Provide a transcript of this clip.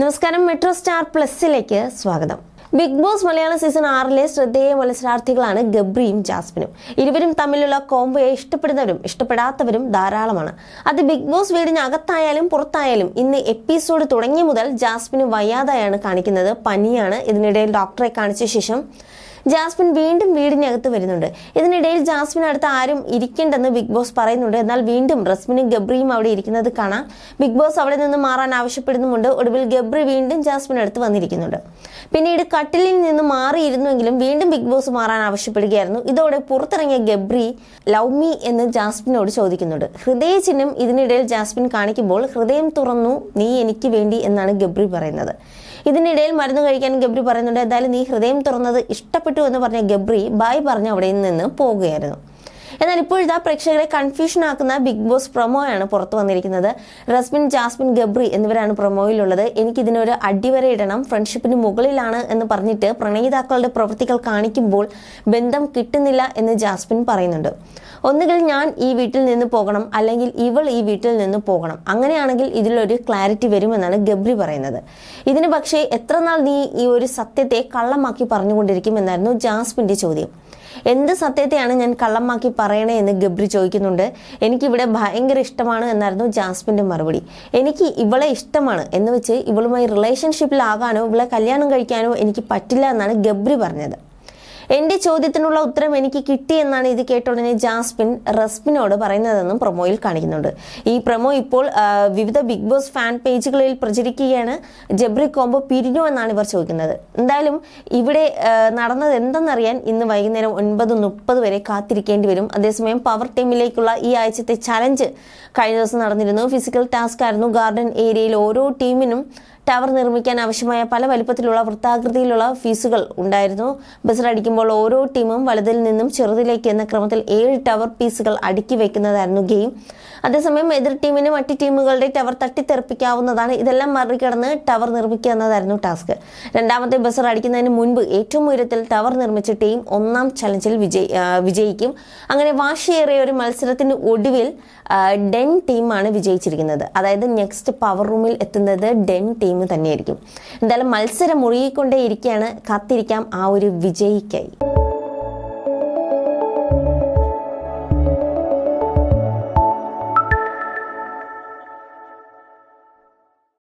നമസ്കാരം metro star പ്ലസിലേക്ക് സ്വാഗതം. Big boss മലയാള season ആറിലെ ശ്രദ്ധേയ മത്സരാർത്ഥികളാണ് ഗബ്രിയും ജാസ്മിനും. ഇരുവരും തമ്മിലുള്ള കോംബോയെ ഇഷ്ടപ്പെടുന്നവരും ഇഷ്ടപ്പെടാത്തവരും ധാരാളമാണ്. അത് ബിഗ് ബോസ് വീടിനകത്തായാലും പുറത്തായാലും ഇന്ന് എപ്പിസോഡ് തുടങ്ങിയ മുതൽ ജാസ്മിന് വയ്യാതായാണ് കാണിക്കുന്നത് പനിയാണ്. ഇതിനിടയിൽ ഡോക്ടറെ കാണിച്ച ശേഷം ജാസ്മിൻ വീണ്ടും വീടിനകത്ത് വരുന്നുണ്ട്. ഇതിനിടയിൽ ജാസ്മിൻ അടുത്ത് ആരും ഇരിക്കേണ്ടെന്ന് ബിഗ് ബോസ് പറയുന്നുണ്ട്. എന്നാൽ വീണ്ടും റസ്മിനും ഗബ്രിയും അവിടെ ഇരിക്കുന്നത് കാണാം. ബിഗ് ബോസ് അവിടെ നിന്ന് മാറാൻ ആവശ്യപ്പെടുന്നുമുണ്ട്. ഒടുവിൽ ഗബ്രി വീണ്ടും ജാസ്മിൻ അടുത്ത് വന്നിരിക്കുന്നുണ്ട്. പിന്നീട് കട്ടിലിൽ നിന്ന് മാറിയിരുന്നുവെങ്കിലും വീണ്ടും ബിഗ് ബോസ് മാറാൻ ആവശ്യപ്പെടുകയായിരുന്നു. ഇതോടെ പുറത്തിറങ്ങിയ ഗബ്രി ലവ് മീ എന്ന് ജാസ്മിനോട് ചോദിക്കുന്നുണ്ട്. ഹൃദയ ചിഹ്നം ഇതിനിടയിൽ ജാസ്മിൻ കാണിക്കുമ്പോൾ ഹൃദയം തുറന്നു നീ എനിക്ക് വേണ്ടി എന്നാണ് ഗബ്രി പറയുന്നത്. ഇതിനിടയിൽ മരുന്ന് കഴിക്കാൻ ഗബ്രി പറയുന്നുണ്ട് എന്തായാലും നീ ഹൃദയം തുറന്നത് ഇഷ്ടപ്പെട്ടു എന്ന് പറഞ്ഞ ഗബ്രി ബായ് പറഞ്ഞ് അവിടെ നിന്ന് പോകുകയായിരുന്നു. എന്നാൽ ഇപ്പോഴിതാ പ്രേക്ഷകരെ കൺഫ്യൂഷൻ ആക്കുന്ന ബിഗ് ബോസ് പ്രൊമോയാണ് പുറത്തു വന്നിരിക്കുന്നത്. റസ്മിൻ ജാസ്മിൻ ഗബ്രി എന്നിവരാണ് പ്രൊമോയിലുള്ളത് എനിക്കിതിനൊരു അടിവര ഇടണം. ഫ്രണ്ട്ഷിപ്പിന് മുകളിലാണ് എന്ന് പറഞ്ഞിട്ട് പ്രണയിതാക്കളുടെ പ്രവൃത്തികൾ കാണിക്കുമ്പോൾ ബന്ധം കിട്ടുന്നില്ല എന്ന് ജാസ്മിൻ പറയുന്നുണ്ട്. ഒന്നുകിൽ ഞാൻ ഈ വീട്ടിൽ നിന്ന് പോകണം അല്ലെങ്കിൽ ഇവൾ ഈ വീട്ടിൽ നിന്ന് പോകണം. അങ്ങനെയാണെങ്കിൽ ഇതിലൊരു ക്ലാരിറ്റി വരുമെന്നാണ് ഗബ്രി പറയുന്നത്. ഇതിന് പക്ഷേ എത്ര നാൾ നീ ഈ ഒരു സത്യത്തെ കള്ളമാക്കി പറഞ്ഞുകൊണ്ടിരിക്കും എന്നായിരുന്നു ജാസ്മിന്റെ ചോദ്യം. എന്ത് സത്യത്തെയാണ് ഞാൻ കള്ളമാക്കി പറയണേ എന്ന് ഗബ്രി ചോദിക്കുന്നുണ്ട്. എനിക്കിവിടെ ഭയങ്കര ഇഷ്ടമാണ് എന്നായിരുന്നു ജാസ്മിന്റെ മറുപടി. എനിക്ക് ഇവളെ ഇഷ്ടമാണ് എന്ന് വെച്ച് ഇവളുമായി റിലേഷൻഷിപ്പിലാകാനോ ഇവളെ കല്യാണം കഴിക്കാനോ എനിക്ക് പറ്റില്ല എന്നാണ് ഗബ്രി പറഞ്ഞത്. എന്റെ ചോദ്യത്തിനുള്ള ഉത്തരം എനിക്ക് കിട്ടി എന്നാണ് ഇത് കേട്ട ഉടനെ ജാസ്മിൻ റസ്മിനോട് പറയുന്നതെന്നും പ്രൊമോയിൽ കാണിക്കുന്നുണ്ട്. ഈ പ്രൊമോ ഇപ്പോൾ വിവിധ ബിഗ് ബോസ് ഫാൻ പേജുകളിൽ പ്രചരിക്കുകയാണ്. ജബ്രി കോംബോ പിരിഞ്ഞു എന്നാണ് ഇവർ ചോദിക്കുന്നത്. എന്തായാലും ഇവിടെ നടന്നത് എന്തെന്നറിയാൻ ഇന്ന് വൈകുന്നേരം ഒൻപത് മുപ്പത് വരെ കാത്തിരിക്കേണ്ടി വരും. അതേസമയം പവർ ടീമിലേക്കുള്ള ഈ ആഴ്ചത്തെ ചലഞ്ച് കഴിഞ്ഞ ദിവസം നടന്നിരുന്നു. ഫിസിക്കൽ ടാസ്ക് ആയിരുന്നു. ഗാർഡൻ ഏരിയയിൽ ഓരോ ടീമിനും ടവർ നിർമ്മിക്കാൻ ആവശ്യമായ പല വലുപ്പത്തിലുള്ള വൃത്താകൃതിയിലുള്ള ഫീസുകൾ ഉണ്ടായിരുന്നു. ബസർ അടിക്കുമ്പോൾ ഓരോ ടീമും വലുതിൽ നിന്നും ചെറുതിലേക്ക് എന്ന ക്രമത്തിൽ ഏഴ് ടവർ പീസുകൾ അടുക്കി വെക്കുന്നതായിരുന്നു ഗെയിം. അതേസമയം എതിർ ടീമിന് മറ്റ് ടീമുകളുടെ ടവർ തട്ടിത്തെറിപ്പിക്കാവുന്നതാണ് ഇതെല്ലാം മറികടന്ന് ടവർ നിർമ്മിക്കുക എന്നതായിരുന്നു ടാസ്ക്. രണ്ടാമത്തെ ബസർ അടിക്കുന്നതിന് മുൻപ് ഏറ്റവും ഉയരത്തിൽ ടവർ നിർമ്മിച്ച ടീം ഒന്നാം ചലഞ്ചിൽ വിജയി വിജയിക്കും. അങ്ങനെ വാശിയേറിയ ഒരു മത്സരത്തിന്റെ ഒടുവിൽ ഡെൻ ടീമാണ് വിജയിച്ചിരിക്കുന്നത്. അതായത് നെക്സ്റ്റ് പവർ റൂമിൽ എത്തുന്നത് ഡെൻ ടീം തന്നെയായിരിക്കും. എന്തായാലും മത്സരം മുഴുകിക്കൊണ്ടേയിരിക്കുകയാണ് കാത്തിരിക്കാം ആ ഒരു വിജയിക്കായി.